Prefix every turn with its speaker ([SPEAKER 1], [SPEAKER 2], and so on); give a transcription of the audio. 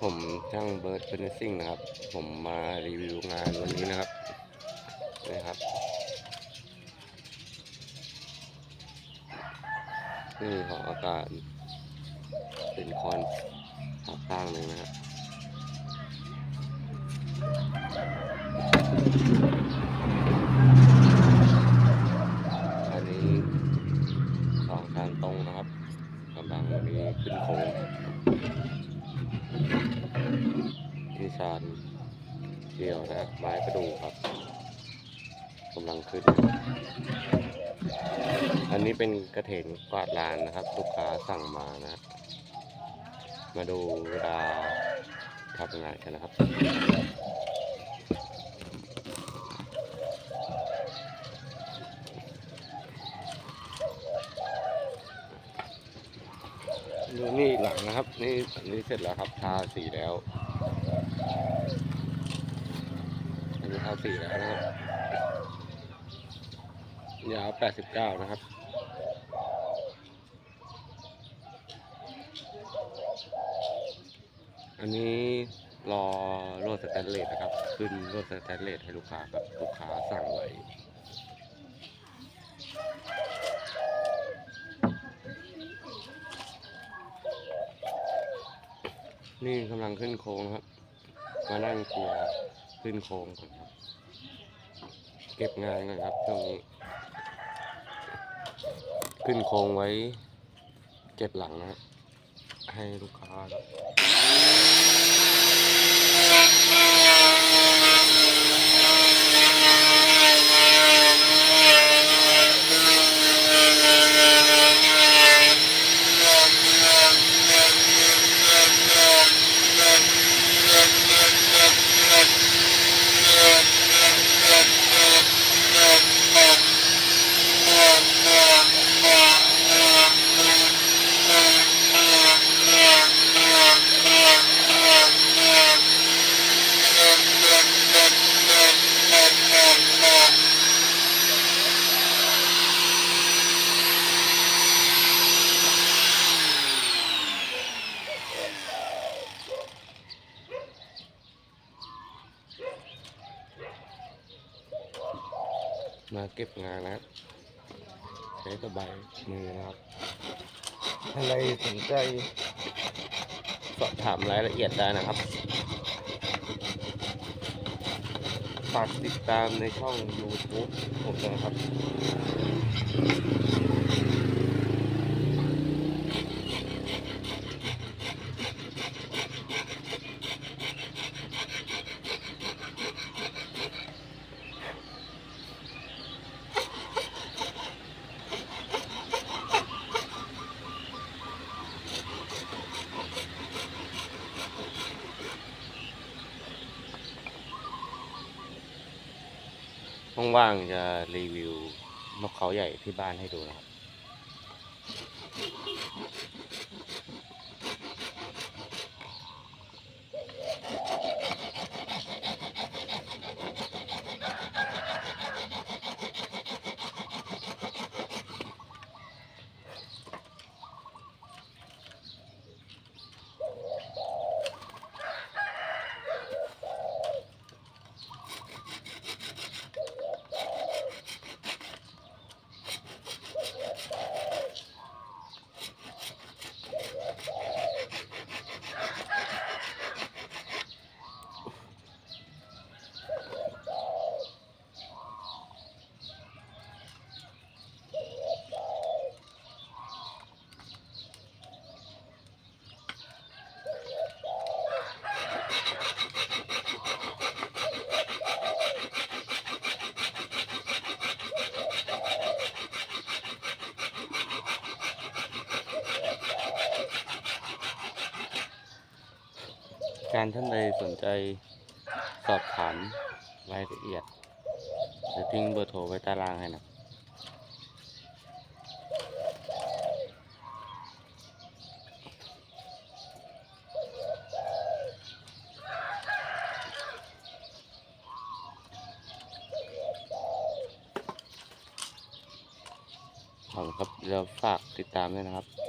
[SPEAKER 1] ผมช่างเบิร์ดเฟนซิ่งนะครับ ผมมารีวิวงานวันนี้นะครับนี่ครับ นี่ของอาการเป็นคอนขาข้างหนึ่งนะครับอันนี้สองทางตรงนะครับกำลังมีขึ้นโค้งนี่ ชานเดี่ยวนะครับไม้กระดูครับกำลังขึ้น อันนี้เป็นกระเถนกวาดลานนะครับ ลูกค้าสั่งมานะ มาดูเวลาทำงานกันนะครับดูนี่หลังนะครับ นี่อันนี้เสร็จแล้วครับ ทาสีแล้ว อันนี้ทาสีแล้วนะครับยาว89นะครับอันนี้รอโรดสแตนเลสนะครับ ขึ้นโรดสแตนเลสให้ลูกค้าครับลูกค้าสั่งไว้นี่กำลังขึ้นโค้งครับ มานั่งเคลียร์ขึ้นโค้งก่อนครับ เก็บงานก่อนครับช่วงนี้ ขึ้นโครงไว้ เก็บหลังนะ ให้ลูกค้าครับ มาเก็บงานนะครับใช้สบายมือนะครับอะไรสนใจสอบถามรายละเอียดได้นะครับฝากติดตามในช่อง YouTube ผมนะครับ ว่างๆจะรีวิวนกเขาใหญ่ที่บ้านให้ดูนะครับ การท่านใดสนใจสอบถามรายละเอียดจะทิ้งเบอร์โทรไว้ต้ล่างให้นะขอบคุณครับเดี๋ยวฝากติดตามด้วยนะครับ